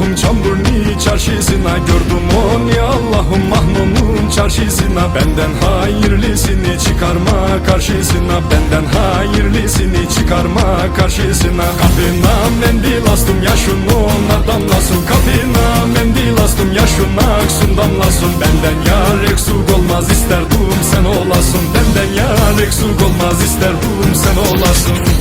Allah'ım Çamburni çarşısına Gördüm onu ya Allah'ım Mahnon'un çarşısına. Benden hayırlısını çıkarma karşısına. Benden hayırlısını çıkarma karşısına. Kapına mendil astım yaşın ona damlasın. Kapına mendil astım yaşın aksın damlasın. Benden yar eksik olmaz isterdim sen olasın. Benden yar eksik olmaz isterdim sen olasın.